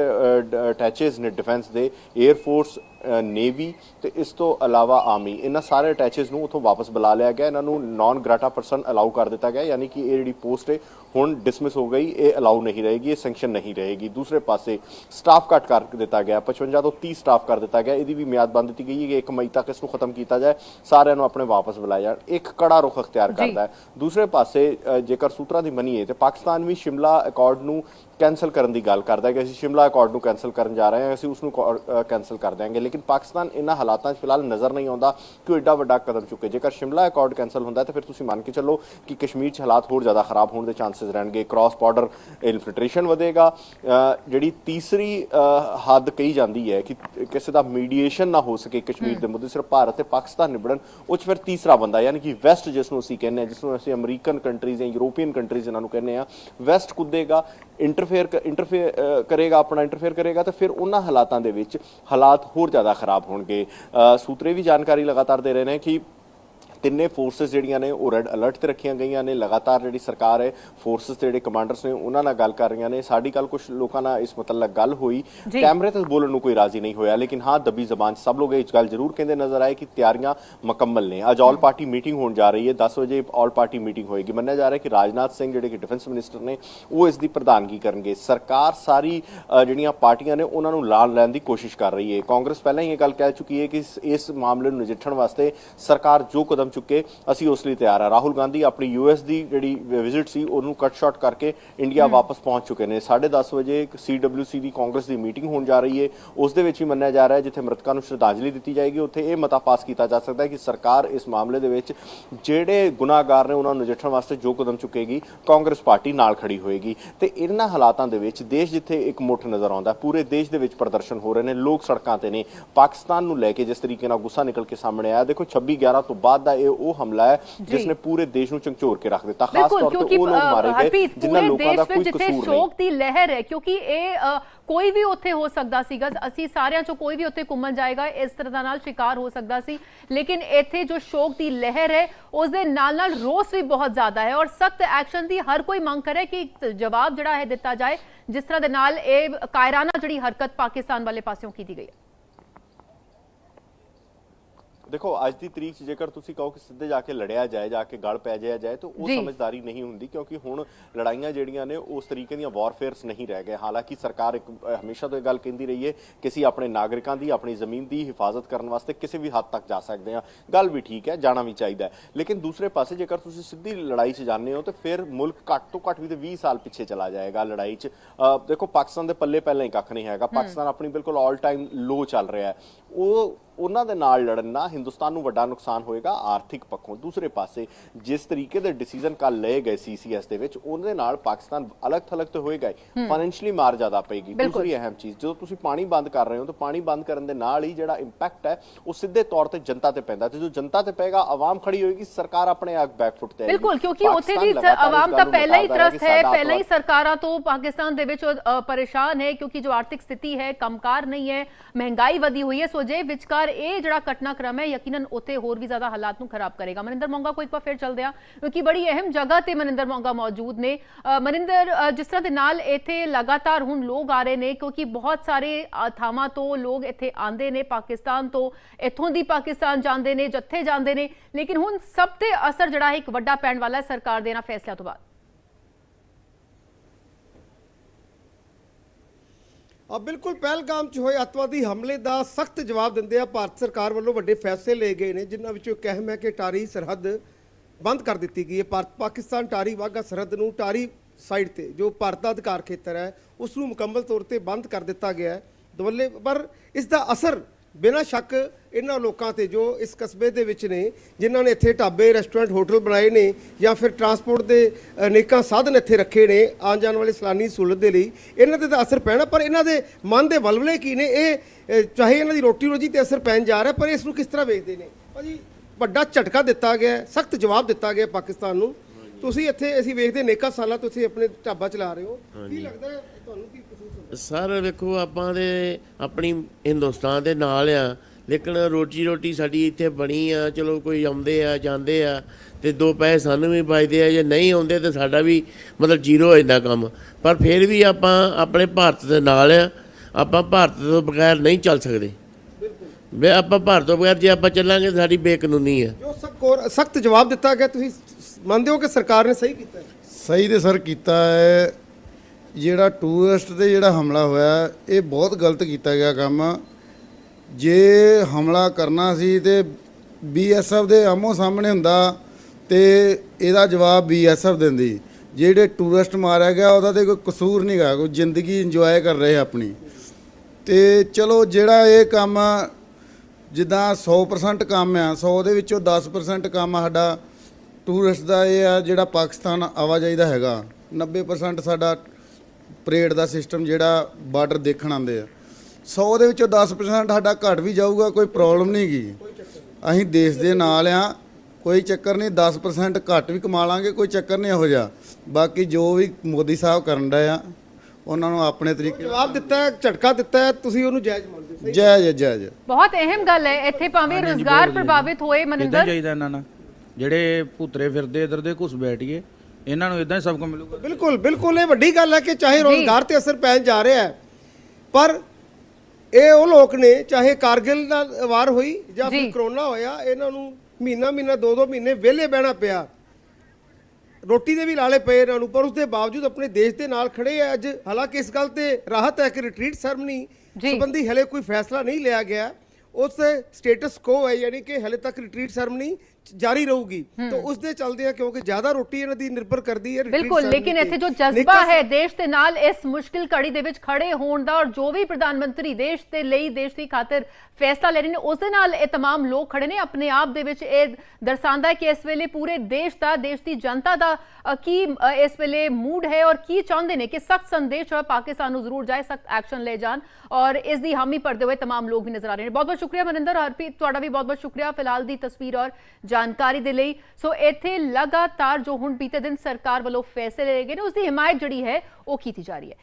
ਅਟੈਚੇਸ ਨੇ ਡਿਫੈਂਸ ਦੇ 에ਅਰ ਫੋਰਸ ਨੇਵੀ ਤੇ ਇਸ ਤੋਂ ਇਲਾਵਾ ਆਰਮੀ ਇਹਨਾਂ ਸਾਰੇ ਅਟੈਚੇਸ ਨੂੰ ਉਥੋਂ ਵਾਪਸ ਬੁਲਾ ਲਿਆ ਗਿਆ। ਇਹਨਾਂ ਨੂੰ ਨਾਨ ਗ੍ਰਾਟਾ ਪਰਸਨ ਅਲਾਉ ਕਰ ਦਿੱਤਾ ਗਿਆ। ਯਾਨੀ ਕਿ ਇਹ ਜਿਹੜੀ ਪੋਸਟ ਹੈ ਹੁਣ ਡਿਸਮਿਸ ਹੋ ਗਈ। ਇਹ ਅਲਾਉ ਨਹੀਂ ਰਹੇਗੀ ਇਹ ਸੈਂਕਸ਼ਨ ਨਹੀਂ ਰਹੇਗੀ। ਦੂਸਰੇ ਪਾਸੇ ਸਟਾਫ ਕੱਟ ਕਰ ਦਿੱਤਾ ਗਿਆ। 55 ਤੋਂ 30 ਸਟਾਫ ਕਰ ਦਿੱਤਾ ਗਿਆ। ਇਹਦੀ ਵੀ ਮਿਆਦ ਬੰਦ ਦਿੱਤੀ ਗਈ ਹੈ ਕਿ 1 ਮਈ ਤੱਕ ਇਸ ਨੂੰ ਖਤਮ ਕੀਤਾ ਜਾਏ। ਸਾਰਿਆਂ ਨੂੰ ਆਪਣੇ ਵਾਪਸ ਬੁਲਾਇਆ ਜਾਣ ਇੱਕ ਕੜਾ ਰੁਖ ਅਖਤਿਆਰ। ਕਰਦਾ ਹੈ। ਦੂਸਰੇ ਪਾਸੇ ਜੇਕਰ ਸੂਤਰਾਂ ਦੀ ਮੰਨੀਏ ਤੇ ਪਾਕਿਸਤਾਨ ਵੀ ਸ਼ਿਮਲਾ ਅਕੋਰਡ ਨੂੰ ਕੈਨਸਲ ਕਰਨ ਦੀ ਗੱਲ ਕਰਦਾ ਹੈ ਕਿ ਅਸੀਂ ਸ਼ਿਮਲਾ ਅਕੋਰਡ ਨੂੰ ਕੈਨਸਲ ਕਰਨ ਜਾ ਰਹੇ ਹਾਂ ਅਸੀਂ ਉਸ ਨੂੰ ਕੈਨਸਲ ਕਰ ਦਿਆਂਗੇ। ਲੇਕਿਨ ਪਾਕਿਸਤਾਨ ਇਹਨਾਂ ਹਾਲਾਤਾਂ 'ਚ ਫਿਲਹਾਲ ਨਜ਼ਰ ਨਹੀਂ ਆਉਂਦਾ ਕਿ ਉਹ ਐਡਾ ਵੱਡਾ ਕਦਮ ਚੁੱਕੇ। ਜੇਕਰ ਸ਼ਿਮਲਾ ਅਕੋਰਡ ਕੈਨਸਲ ਹੁੰਦਾ ਤਾਂ ਫਿਰ ਤੁਸੀਂ ਮੰਨ ਕੇ ਚੱਲੋ ਕਿ ਕਸ਼ਮੀਰ 'ਚ ਹਾਲਾਤ ਹੋਰ ਜ਼ਿਆਦਾ ਖਰਾਬ ਹੋਣ ਦੇ ਚਾਂਸਸ ਰਹਿਣਗੇ। ਕ੍ਰਾਸ ਬਾਰਡਰ ਇਨਫਿਲਟ੍ਰੇਸ਼ਨ ਵਧੇਗਾ। ਜਿਹੜੀ ਤੀਸਰੀ ਹੱਦ ਕਹੀ ਜਾਂਦੀ ਹੈ ਕਿ ਕਿਸੇ ਦਾ ਮੀਡੀਏਸ਼ਨ ਨਾ ਹੋ ਸਕੇ ਕਸ਼ਮੀਰ ਦੇ ਮੁੱਦੇ ਸਿਰਫ ਭਾਰਤ ਤੇ ਪਾਕਿਸਤਾਨ ਨਿਬੜਨ ਉਹ 'ਚ ਫਿਰ ਤੀਸਰਾ ਬੰਦਾ ਯਾਨੀ ਕਿ ਵੈਸਟ ਜਿਸ ਨੂੰ ਅਸੀਂ ਕਹਿੰਦੇ ਹਾਂ ਜਿਸ ਨੂੰ ਅਸੀਂ ਅਮਰੀਕਨ ਕੰਟਰੀਜ਼ ਜਾਂ ਯੂਰੋਪੀਅਨ ਕੰਟਰੀਜ਼ ਇਹਨਾਂ ਨੂੰ ਕਹਿੰਦੇ ਆ ਵੈਸਟ ਕੁੱਦੇਗਾ। ਇੰਟਰਫੇਅਰ ਇੰਟਰਫੇਅਰ ਕਰੇਗਾ ਆਪਣਾ ਇੰਟਰਫੇਅਰ ਕਰੇਗਾ ਤਾਂ ਫਿਰ ਉਹਨਾਂ ਹਾਲਾਤਾਂ ਦੇ ਵਿੱਚ ਹਾਲਾਤ ਹੋਰ ਜ਼ਿਆਦਾ ਖਰਾਬ ਹੋਣਗੇ। ਅ, ਸੂਤਰੇ ਵੀ ਜਾਣਕਾਰੀ ਲਗਾਤਾਰ ਦੇ ਰਹੇ ਨੇ ਕਿ ਤਿੰਨੇ ਫੋਰਸਸ ਜਿਹੜੀਆਂ ਨੇ ਉਹ ਰੈੱਡ ਅਲਰਟ ਤੇ ਰੱਖੀਆਂ ਗਈਆਂ ਨੇ। ਲਗਾਤਾਰ ਜਿਹੜੀ ਸਰਕਾਰ ਹੈ ਫੋਰਸਸ ਦੇ ਜਿਹੜੇ ਕਮਾਂਡਰਸ ਨੇ ਉਹਨਾਂ ਨਾਲ ਗੱਲ ਕਰ ਰਹੀਆਂ ਨੇ। ਸਾਡੀ ਕੱਲ ਕੁਝ ਲੋਕਾਂ ਨਾਲ ਇਸ ਮਤਲਬ ਗੱਲ ਹੋਈ। ਕੈਮਰੇ ਤੇ ਬੋਲਣ ਨੂੰ ਕੋਈ ਰਾਜ਼ੀ ਨਹੀਂ ਹੋਇਆ ਲੇਕਿਨ ਹਾਂ ਦੱਬੀ ਜ਼ਬਾਨ 'ਚ ਸਭ ਲੋਕ ਇਹ ਗੱਲ ਜ਼ਰੂਰ ਕਹਿੰਦੇ ਨਜ਼ਰ ਆਏ ਕਿ ਤਿਆਰੀਆਂ ਮੁਕੰਮਲ ਨੇ। ਅੱਜ ਆਲ ਪਾਰਟੀ ਮੀਟਿੰਗ ਹੋਣ ਜਾ ਰਹੀ ਹੈ। 10 ਵਜੇ ਆਲ ਪਾਰਟੀ ਮੀਟਿੰਗ ਹੋਏਗੀ। ਮੰਨਿਆ ਜਾ ਰਿਹਾ ਕਿ ਰਾਜਨਾਥ ਸਿੰਘ ਜਿਹੜੇ ਕਿ ਡਿਫੈਂਸ ਮਿਨਿਸਟਰ ਨੇ ਉਹ ਇਸ ਦੀ ਪ੍ਰਧਾਨਗੀ ਕਰਨਗੇ। ਸਰਕਾਰ ਸਾਰੀ ਜਿਹੜੀਆਂ ਪਾਰਟੀਆਂ ਨੇ ਉਹਨਾਂ ਨੂੰ ਲਾਲ ਲੈਣ ਦੀ ਕੋਸ਼ਿਸ਼ ਕਰ ਰਹੀ ਹੈ। ਕਾਂਗਰਸ ਪਹਿਲਾਂ ਹੀ ਇਹ ਗੱਲ ਕਹਿ ਚੁੱਕੀ ਹੈ ਕਿ ਇਸ ਮਾਮਲੇ ਨੂੰ ਨਜਿੱਠਣ ਵਾਸਤੇ ਸਰਕਾਰ ਜੋ ਕਦਮ ਚੁੱਕੇ ਅਸੀਂ ਉਸ ਲਈ ਤਿਆਰ ਹਾਂ ਰਾਹੁਲ ਗਾਂਧੀ ਆਪਣੀ ਯੂਐਸ ਦੀ ਜਿਹੜੀ ਵਿਜ਼ਿਟ ਸੀ ਉਹਨੂੰ ਕੱਟ ਸ਼ਾਰਟ ਕਰਕੇ ਇੰਡੀਆ ਵਾਪਸ ਪਹੁੰਚ ਚੁੱਕੇ ਨੇ। 10:30 ਵਜੇ ਇੱਕ ਸੀਡਬਲਯੂਸੀ ਦੀ ਕਾਂਗਰਸ ਦੀ ਮੀਟਿੰਗ ਹੋਣ ਜਾ ਰਹੀ ਹੈ ਉਸ ਦੇ ਵਿੱਚ ਵੀ ਮੰਨਿਆ ਜਾ ਰਿਹਾ ਹੈ ਜਿੱਥੇ ਮ੍ਰਿਤਕਾਂ ਨੂੰ ਸ਼ਰਧਾਂਜਲੀ ਦਿੱਤੀ ਜਾਏਗੀ ਉੱਥੇ ਇਹ ਮਤਾ ਪਾਸ ਕੀਤਾ ਜਾ ਸਕਦਾ ਹੈ ਕਿ ਸਰਕਾਰ ਇਸ ਮਾਮਲੇ ਦੇ ਵਿੱਚ ਜਿਹੜੇ ਗੁਨਾਹਗਾਰ ਨੇ ਉਹਨਾਂ ਨੂੰ ਨਜਿੱਠਣ ਵਾਸਤੇ ਜੋ ਕਦਮ ਚੁੱਕੇਗੀ ਕਾਂਗਰਸ ਪਾਰਟੀ ਨਾਲ ਖੜੀ ਹੋਏਗੀ। ਤੇ ਇਹਨਾਂ ਹਾਲਾਤਾਂ ਦੇ ਵਿੱਚ ਦੇਸ਼ ਜਿੱਥੇ ਇੱਕ ਮੁੱਠ ਨਜ਼ਰ ਆਉਂਦਾ ਹੈ, ਪੂਰੇ ਦੇਸ਼ ਦੇ ਵਿੱਚ ਪ੍ਰਦਰਸ਼ਨ ਹੋ ਰਹੇ ਨੇ ਲੋਕ ਸੜਕਾਂ ਤੇ ਨੇ। ਪਾਕਿਸਤਾਨ ਨੂੰ ਲੈ ਕੇ ਜਿਸ ਤਰੀਕੇ ਨਾਲ ਗੁੱਸਾ ਨਿਕਲ ਕੇ ਸਾਹਮਣੇ ਆਇਆ ਦੇਖੋ 26 11 ਤੋਂ ਬਾਅਦ ਦਾ ਇਹ ਉਹ ਹਮਲਾ ਹੈ ਜਿਸ ਨੇ ਪੂਰੇ ਦੇਸ਼ ਨੂੰ ਝੰਜੋਰ ਕੇ ਰੱਖ ਦਿੱਤਾ। ਖਾਸ ਤੌਰ ਤੇ ਉਹ ਲੋਕ ਮਾਰੇ ਗਏ ਜਿਨ੍ਹਾਂ ਲੋਕਾਂ ਦਾ ਕੋਈ ਕਸੂਰ ਨਹੀਂ। ਸ਼ੋਕ ਦੀ ਲਹਿਰ ਹੈ ਕਿਉਂਕਿ ਇਹ ਕੋਈ ਵੀ ਉੱਥੇ ਹੋ ਸਕਦਾ ਸੀਗਾ ਅਸੀਂ ਸਾਰਿਆਂ ਚੋਂ ਕੋਈ ਵੀ ਉੱਥੇ ਘੁੰਮਣ ਜਾਏਗਾ ਇਸ ਤਰ੍ਹਾਂ ਦਾ ਨਾਲ ਸ਼ਿਕਾਰ ਹੋ ਸਕਦਾ ਸੀ। ਲੇਕਿਨ ਇੱਥੇ ਜੋ ਸ਼ੋਕ ਦੀ ਲਹਿਰ ਹੈ ਉਸ ਦੇ ਨਾਲ ਨਾਲ ਰੋਸ ਵੀ ਬਹੁਤ ਜ਼ਿਆਦਾ ਹੈ ਔਰ ਸਖਤ ਐਕਸ਼ਨ ਦੀ ਹਰ ਕੋਈ ਮੰਗ ਕਰੇ ਕਿ ਜਵਾਬ ਜਿਹੜਾ ਹੈ ਦਿੱਤਾ ਜਾਏ ਜਿਸ ਤਰ੍ਹਾਂ ਦੇ ਨਾਲ ਇਹ ਕਾਇਰਾਨਾ ਜਿਹੜੀ ਹਰਕਤ ਪਾਕਿਸਤਾਨ ਵਾਲੇ ਪਾਸਿਓਂ ਕੀਤੀ ਗਈ ਹੈ। ਦੇਖੋ ਅੱਜ ਦੀ ਤਰੀਕ 'ਚ ਜੇਕਰ ਤੁਸੀਂ ਕਹੋ ਕਿ ਸਿੱਧੇ ਜਾ ਕੇ ਲੜਿਆ ਜਾਏ ਜਾ ਕੇ ਗਲ ਪੈ ਜਾਇਆ ਜਾਏ ਤਾਂ ਉਹ। ਸਮਝਦਾਰੀ ਨਹੀਂ ਹੁੰਦੀ ਕਿਉਂਕਿ ਹੁਣ ਲੜਾਈਆਂ ਜਿਹੜੀਆਂ ਨੇ ਉਸ ਤਰੀਕੇ ਦੀਆਂ ਵਾਰਫੇਅਰਸ ਨਹੀਂ ਰਹਿ ਗਏ। ਹਾਲਾਂਕਿ ਸਰਕਾਰ ਇੱਕ ਹਮੇਸ਼ਾ ਤੋਂ ਇਹ ਗੱਲ ਕਹਿੰਦੀ ਰਹੀ ਹੈ ਕਿ ਅਸੀਂ ਆਪਣੇ ਨਾਗਰਿਕਾਂ ਦੀ ਆਪਣੀ ਜ਼ਮੀਨ ਦੀ ਹਿਫਾਜ਼ਤ ਕਰਨ ਵਾਸਤੇ ਕਿਸੇ ਵੀ ਹੱਦ ਤੱਕ ਜਾ ਸਕਦੇ ਹਾਂ। ਗੱਲ ਵੀ ਠੀਕ ਹੈ ਜਾਣਾ ਵੀ ਚਾਹੀਦਾ ਲੇਕਿਨ ਦੂਸਰੇ ਪਾਸੇ ਜੇਕਰ ਤੁਸੀਂ ਸਿੱਧੀ ਲੜਾਈ 'ਚ ਜਾਂਦੇ ਹੋ ਤਾਂ ਫਿਰ ਮੁਲਕ ਘੱਟ ਤੋਂ ਘੱਟ ਵੀ ਤੇ 20 ਸਾਲ ਪਿੱਛੇ ਚਲਾ ਜਾਏਗਾ ਲੜਾਈ 'ਚ। ਦੇਖੋ ਪਾਕਿਸਤਾਨ ਦੇ ਪੱਲੇ ਪਹਿਲਾਂ ਹੀ ਕੱਖ ਨਹੀਂ ਹੈਗਾ। ਪਾਕਿਸਤਾਨ ਆਪਣੀ ਬਿਲਕੁਲ ਆਲ ਟਾਈਮ ਲੋ ਚੱਲ ਰਿਹਾ ਹੈ। ਉਹ ਉਹਨਾਂ ਦੇ ਨਾਲ ਲੜਨ ਨਾਲ ਹਿੰਦੁਸਤਾਨ ਨੂੰ ਵੱਡਾ ਨੁਕਸਾਨ ਹੋਏਗਾ ਆਰਥਿਕ ਪੱਖੋਂ। ਦੂਸਰੇ ਪਾਸੇ ਜਿਸ ਤਰੀਕੇ ਦੇ ਡਿਸੀਜਨ ਕੱਲ ਲਏ ਗਏ ਸੀਸੀਐਸ ਦੇ ਵਿੱਚ ਉਹਦੇ ਨਾਲ ਪਾਕਿਸਤਾਨ ਅਲੱਗ ਥਲੱਗ ਤੇ ਹੋਏਗਾ ਫਾਈਨੈਂਸ਼ੀਅਲੀ ਮਾਰ ਜ਼ਿਆਦਾ ਪਏਗੀ। ਦੂਸਰੀ ਅਹਿਮ ਚੀਜ਼ ਜਦੋਂ ਤੁਸੀਂ ਪਾਣੀ ਬੰਦ ਕਰ ਰਹੇ ਹੋ ਤਾਂ ਪਾਣੀ ਬੰਦ ਕਰਨ ਦੇ ਨਾਲ ਹੀ ਜਿਹੜਾ ਇੰਪੈਕਟ ਹੈ ਉਹ ਸਿੱਧੇ ਤੌਰ ਤੇ ਜਨਤਾ ਤੇ ਪੈਂਦਾ। ਤੇ ਜੋ ਜਨਤਾ ਤੇ ਪਏਗਾ ਆਵਾਮ ਖੜੀ ਹੋਏਗੀ ਸਰਕਾਰ ਆਪਣੇ ਆਪ ਬੈਕਫੁੱਟ ਤੇ ਆਏਗੀ। ਬਿਲਕੁਲ ਕਿਉਂਕਿ ਉੱਥੇ ਇਸ ਆਵਾਮ ਤਾਂ ਪਹਿਲਾਂ ਹੀ ਤਰਸ ਹੈ ਪਹਿਲਾਂ ਹੀ ਸਰਕਾਰਾਂ ਤੋਂ ਪਾਕਿਸਤਾਨ ਦੇ ਵਿੱਚ ਪਰੇਸ਼ਾਨ ਹੈ ਕਿਉਂਕਿ ਜੋ ਆਰਥਿਕ ਸਥਿਤੀ ਹੈ ਕੰਮਕਾਰ ਨਹੀਂ ਹੈ ਮਹਿੰਗਾਈ ਵਧੀ ਹੋਈ ਹੈ ਸੋ ਜੇ ਵਿਚਕਾਰ ਇਹ ਜਿਹੜਾ ਘਟਨਾਕ੍ਰਮ ਹੈ, ਯਕੀਨਨ ਉੱਥੇ ਹੋਰ ਵੀ ਜ਼ਿਆਦਾ ਹਾਲਾਤ ਨੂੰ ਖਰਾਬ ਕਰੇਗਾ। ਮਨਿੰਦਰ ਮੋਂਗਾ, ਕੋਈ ਇੱਕ ਵਾਰ ਫਿਰ ਚੱਲਦੇ ਆ ਕਿਉਂਕਿ ਬੜੀ ਅਹਿਮ ਜਗ੍ਹਾ ਤੇ ਮਨਿੰਦਰ ਮੋਂਗਾ ਮੌਜੂਦ ਨੇ। ਮਨਿੰਦਰ ਜਿਸ ਤਰ੍ਹਾਂ ਦੇ ਨਾਲ ਇੱਥੇ ਲਗਾਤਾਰ ਹੁਣ ਲੋਕ ਆ ਰਹੇ ਨੇ, ਕਿਉਂਕਿ ਬਹੁਤ ਸਾਰੇ ਥਾਵਾਂ ਤੋਂ ਲੋਕ ਇੱਥੇ ਆਂਦੇ ਨੇ, ਪਾਕਿਸਤਾਨ ਤੋਂ ਇੱਥੋਂ ਦੀ ਪਾਕਿਸਤਾਨ ਜਾਂਦੇ ਨੇ, ਜੱਥੇ ਜਾਂਦੇ ਨੇ। ਲੇਕਿਨ ਹੁਣ ਸਭ ਤੇ ਅਸਰ ਜਿਹੜਾ ਹੈ, ਇੱਕ ਵੱਡਾ ਪੈਣ ਵਾਲਾ ਹੈ ਸਰਕਾਰ ਦੇ ਇਹਨਾਂ ਫੈਸਲਿਆਂ ਤੋਂ ਬਾਅਦ। ਆ ਬਿਲਕੁਲ ਪਹਿਲਗਾਮ 'ਚ ਹੋਏ ਅੱਤਵਾਦੀ ਹਮਲੇ ਦਾ ਸਖਤ ਜਵਾਬ ਦਿੰਦੇ ਆ ਭਾਰਤ ਸਰਕਾਰ ਵੱਲੋਂ ਵੱਡੇ ਫੈਸਲੇ ਲਏ ਗਏ ਨੇ, ਜਿਨ੍ਹਾਂ ਵਿੱਚੋਂ ਇੱਕ ਅਹਿਮ ਹੈ ਕਿ ਟਾਰੀ ਸਰਹੱਦ ਬੰਦ ਕਰ ਦਿੱਤੀ ਗਈ ਹੈ। ਭਾਰਤ ਪਾਕਿਸਤਾਨ ਟਾਰੀ ਵਾਗਾ ਸਰਹੱਦ ਨੂੰ ਟਾਰੀ ਸਾਈਡ ਤੇ, ਜੋ ਭਾਰਤ ਦਾ ਅਧਿਕਾਰ ਖੇਤਰ ਹੈ, ਉਸ ਨੂੰ ਮੁਕੰਮਲ ਤੌਰ ਤੇ ਬੰਦ ਕਰ ਦਿੱਤਾ ਗਿਆ ਹੈ। ਦਵੱਲੇ ਪਰ ਇਸ ਦਾ ਅਸਰ ਬਿਨਾਂ ਸ਼ੱਕ ਇਹਨਾਂ ਲੋਕਾਂ ਤੇ ਜੋ ਇਸ ਕਸਬੇ ਦੇ ਵਿੱਚ ਨੇ ਜਿਨ੍ਹਾਂ ਨੇ ਇੱਥੇ ਢਾਬੇ ਰੈਸਟੋਰੈਂਟ ਹੋਟਲ ਬਣਾਏ ਨੇ ਜਾਂ ਫਿਰ ਟਰਾਂਸਪੋਰਟ ਦੇ ਅਨੇਕਾਂ ਸਾਧਨ ਇੱਥੇ ਰੱਖੇ ਨੇ ਆਉਣ ਜਾਣ ਵਾਲੇ ਸੈਲਾਨੀ ਸਹੂਲਤ ਦੇ ਲਈ ਇਹਨਾਂ ਤੇ ਤਾਂ ਅਸਰ ਪੈਣਾ ਪਰ ਇਹਨਾਂ ਦੇ ਮਨ ਦੇ ਵਲਵਲੇ ਕੀ ਨੇ? ਇਹ ਚਾਹੇ ਇਹਨਾਂ ਦੀ ਰੋਟੀ ਰੋਜੀ ਤੇ ਅਸਰ ਪੈਣ ਜਾ ਰਿਹਾ ਪਰ ਇਸ ਨੂੰ ਕਿਸ ਤਰ੍ਹਾਂ ਵੇਖਦੇ ਨੇ? ਭਾਜੀ ਵੱਡਾ ਝਟਕਾ ਦਿੱਤਾ ਗਿਆ ਸਖਤ ਜਵਾਬ ਦਿੱਤਾ ਗਿਆ ਪਾਕਿਸਤਾਨ ਨੂੰ। ਤੁਸੀਂ ਇੱਥੇ ਅਸੀਂ ਵੇਖਦੇ ਨੇਕਾ ਸਾਲਾਂ ਤੋਂ ਤੁਸੀਂ ਆਪਣੇ ਢਾਬਾ ਚਲਾ ਰਹੇ ਹੋ। ਕੀ ਲੱਗਦਾ ਤੁਹਾਨੂੰ ਕੀ ਸਰ ਵੇਖੋ ਆਪਾਂ ਦੇ ਆਪਣੀ ਹਿੰਦੁਸਤਾਨ ਦੇ ਨਾਲ ਆ ਲੇਕਿਨ ਰੋਟੀ ਰੋਟੀ ਸਾਡੀ ਇੱਥੇ ਬਣੀ ਆ ਚਲੋ ਕੋਈ ਆਉਂਦੇ ਆ ਜਾਂਦੇ ਆ ਤੇ ਦੋ ਪੈਸੇ ਸਾਨੂੰ ਵੀ ਬਚਦੇ ਆ ਜੇ ਨਹੀਂ ਆਉਂਦੇ ਤੇ ਸਾਡਾ ਵੀ ਮਤਲਬ ਜ਼ੀਰੋ ਹੋ ਜਾਂਦਾ ਕੰਮ। ਪਰ ਫਿਰ ਵੀ ਆਪਾਂ ਆਪਣੇ ਭਾਰਤ ਦੇ ਨਾਲ ਆ ਆਪਾਂ ਭਾਰਤ ਤੋਂ ਬਗੈਰ ਨਹੀਂ ਚੱਲ ਸਕਦੇ। ਵੇ ਆਪਾਂ ਭਾਰਤ ਤੋਂ ਬਗੈਰ ਜੇ ਆਪਾਂ ਚੱਲਾਂਗੇ ਤਾਂ ਸਾਡੀ ਬੇਕਾਨੂੰਨੀ ਆ। ਜੋ ਸਖਤ ਸਖਤ ਜਵਾਬ ਦਿੱਤਾ ਗਿਆ ਤੁਸੀਂ ਮੰਨਦੇ ਹੋ ਕਿ ਸਰਕਾਰ ਨੇ ਸਹੀ ਕੀਤਾ? ਹੈ ਸਹੀ ਤੇ ਸਰ ਕੀਤਾ ਹੈ ਜਿਹੜਾ ਟੂਰਿਸਟ ਤੇ ਜਿਹੜਾ ਹਮਲਾ ਹੋਇਆ, ਇਹ ਬਹੁਤ ਗਲਤ ਕੀਤਾ ਗਿਆ ਕੰਮ। ਜੇ ਹਮਲਾ ਕਰਨਾ ਸੀ ਤੇ ਬੀਐਸਐਫ ਦੇ ਆਮੋ ਸਾਹਮਣੇ ਹੁੰਦਾ ਤੇ ਇਹਦਾ ਜਵਾਬ ਬੀਐਸਐਫ ਦਿੰਦੀ। ਜਿਹੜੇ ਟੂਰਿਸਟ ਮਾਰਿਆ ਗਿਆ, ਉਹਦਾ ਤੇ ਕੋਈ ਕਸੂਰ ਨਹੀਂ ਗਾ, ਕੋਈ ਜ਼ਿੰਦਗੀ ਇੰਜੋਏ ਕਰ ਰਹੇ ਆਪਣੀ। ਤੇ ਚਲੋ ਜਿਹੜਾ ਇਹ ਕੰਮ, ਜਿੱਦਾਂ 100% ਕੰਮ ਆ 100 ਦੇ ਵਿੱਚੋਂ 10% ਕੰਮ ਸਾਡਾ। ਟੂਰਿਸਟ ਦਾ ਇਹ ਆ ਜਿਹੜਾ ਪਾਕਿਸਤਾਨ ਆਵਾਜਾਈ ਦਾ ਹੈਗਾ। 90% ਸਾਡਾ ਪਰੇਡ ਦਾ ਸਿਸਟਮ ਜਿਹੜਾ ਬਾਰਡਰ ਦੇਖਣ ਆਉਂਦੇ ਆ। 100 ਦੇ ਵਿੱਚੋਂ 10% ਸਾਡਾ ਘਟ ਵੀ ਜਾਊਗਾ ਕੋਈ ਪ੍ਰੋਬਲਮ ਨਹੀਂ ਗੀ। ਅਸੀਂ ਦੇਸ਼ ਦੇ ਨਾਲ ਆ ਕੋਈ ਚੱਕਰ ਨਹੀਂ 10% ਘੱਟ ਵੀ ਕਮਾ ਲਾਂਗੇ ਕੋਈ ਚੱਕਰ ਨਹੀਂ ਇਹੋ ਜਿਹਾ। ਬਾਕੀ ਜੋ ਵੀ ਮੋਦੀ ਸਾਹਿਬ ਕਰਨ ਡਏ ਆ ਉਹਨਾਂ ਨੂੰ ਆਪਣੇ ਤਰੀਕੇ ਜਵਾਬ ਦਿੱਤਾ ਹੈ ਝਟਕਾ ਦਿੱਤਾ ਹੈ ਤੁਸੀਂ ਉਹਨੂੰ ਜਾਇਜ਼ ਮੰਨਦੇ ਹੋ ਸਹੀ ਜੈ ਜੈ ਜੈ ਜੈ। ਬਹੁਤ ਅਹਿਮ ਗੱਲ ਹੈ ਇੱਥੇ ਭਾਵੇਂ ਰੋਜ਼ਗਾਰ ਪ੍ਰਭਾਵਿਤ ਹੋਏ ਮਨਿੰਦਰ। ਚਾਹੀਦਾ ਇਹਨਾਂ ਨਾਲ। ਜਿਹੜੇ ਭੁੱਤਰੇ ਫਿਰਦੇ ਇਧਰ ਦੇ ਘੁਸ ਬੈਠੀਏ ਇਹਨਾਂ ਨੂੰ ਇਦਾਂ ਹੀ ਸਬਕ ਮਿਲੂਗਾ। ਬਿਲਕੁਲ ਬਿਲਕੁਲ ਇਹ ਵੱਡੀ ਗੱਲ ਹੈ ਕਿ ਚਾਹੇ ਰੋਜ਼ਗਾਰ ਤੇ ਅਸਰ ਪੈਣ ਜਾ ਰਿਹਾ ਹੈ ਪਰ ਇਹ ਉਹ ਲੋਕ ਨੇ ਚਾਹੇ ਕਾਰਗਿਲ ਦਾ ਵਾਰ ਹੋਈ ਜਾਂ। ਫਿਰ ਕਰੋਨਾ ਹੋਇਆ ਇਹਨਾਂ ਨੂੰ ਮਹੀਨਾ ਮਹੀਨਾ ਦੋ ਦੋ ਮਹੀਨੇ ਵਿਹਲੇ ਬਹਿਣਾ ਪਿਆ। ਰੋਟੀ ਦੇ ਵੀ ਲਾਲੇ ਪਏ ਇਹਨਾਂ ਨੂੰ ਪਰ ਉਸ ਦੇ ਬਾਵਜੂਦ ਆਪਣੇ ਦੇਸ਼ ਦੇ ਨਾਲ ਖੜੇ ਆ ਅੱਜ। ਹਾਲਾਂਕਿ ਇਸ ਗੱਲ ਤੇ ਰਾਹਤ ਹੈ ਕਿ ਰਿਟਰੀਟ ਸੈਰਮਨੀ। ਸੰਬੰਧੀ ਹਲੇ ਕੋਈ ਫੈਸਲਾ ਨਹੀਂ ਲਿਆ ਗਿਆ। ਉਸ ਸਟੇਟਸ ਕੋ ਹੈ ਯਾਨੀ ਕਿ ਹਲੇ ਤੱਕ ਰਿਟਰੀਟ ਸੈਰਮਨੀ ਜਾਰੀ ਰਹੂਗੀ ਤਾਂ ਉਸ ਦੇ ਚੱਲਦੇ ਆ ਕਿਉਂਕਿ ਜ਼ਿਆਦਾ ਰੋਟੀ ਇਹਨਾਂ ਦੀ ਨਿਰਭਰ ਕਰਦੀ ਹੈ retreat ਬਿਲਕੁਲ ceremony ਲੇਕਿਨ ਤੇ। ਇੱਥੇ ਜੋ ਨਿੱਕਾ ਜਜ਼ਬਾ ਸ- ਹੈ ਦੇਸ਼ ਦੇ ਨਾਲ ਇਸ ਮੁਸ਼ਕਿਲ ਘੜੀ ਦੇ ਵਿੱਚ ਖੜੇ ਹੋਣ ਦਾ ਔਰ ਜੋ ਵੀ ਪ੍ਰਧਾਨ ਮੰਤਰੀ ਦੇਸ਼ ਦੇ ਲਈ ਦੇਸ਼ ਦੀ ਖਾਤਰ ਫੈਸਲਾ ਲੈ ਰਹੇ ਨੇ ਉਸ ਦੇ ਨਾਲ ਇਹ तमाम ਲੋਕ ਖੜੇ ਨੇ ਆਪਣੇ ਆਪ ਦੇ ਵਿੱਚ ਇਹ ਦਰਸਾਉਂਦਾ ਹੈ ਕਿ ਇਸ ਵੇਲੇ ਪੂਰੇ ਦੇਸ਼ ਦਾ ਦੇਸ਼ ਦੀ ਜਨਤਾ ਦਾ ਅ, ਕੀ ਅ, ਇਸ ਵੇਲੇ ਮੂਡ ਹੈ ਔਰ ਕੀ ਚਾਹੁੰਦੇ ਨੇ ਕਿ ਸਖਤ ਸੰਦੇਸ਼ ਜਿਹੜਾ ਪਾਕਿਸਤਾਨ ਨੂੰ ਜ਼ਰੂਰ ਜਾਏ ਸਖਤ ਐਕਸ਼ਨ ਲੈ ਜਾਣ ਔਰ ਇਸ ਦੀ ਹਾਮੀ ਭਰਦੇ ਹੋਏ तमाम ਲੋਕ ਵੀ ਨਜ਼ਰ ਆ ਰਹੇ ਨੇ ਬਹੁਤ ਬਹੁਤ ਸ਼ੁਕਰੀਆ ਮਨਿੰਦਰ ਹਰਪ੍ਰੀਤ ਤੁਹਾਡਾ ਵੀ ਬਹੁਤ ਬਹੁਤ ਸ਼ੁਕਰੀਆ ਫਿਲਹਾਲ ਦੀ ਤਸਵੀਰ ਔਰ ਜਾਣਕਾਰੀ ਦੇ ਲਈ। ਸੋ ਇੱਥੇ ਲਗਾਤਾਰ ਜੋ ਹੁਣ ਬੀਤੇ ਦਿਨ ਸਰਕਾਰ ਵੱਲੋਂ ਫੈਸਲੇ ਲਏ ਗਏ ਨੇ ਉਸ ਦੀ ਹਮਾਇਤ ਜਿਹੜੀ ਹੈ, ਉਹ ਕੀਤੀ ਜਾ ਰਹੀ ਹੈ।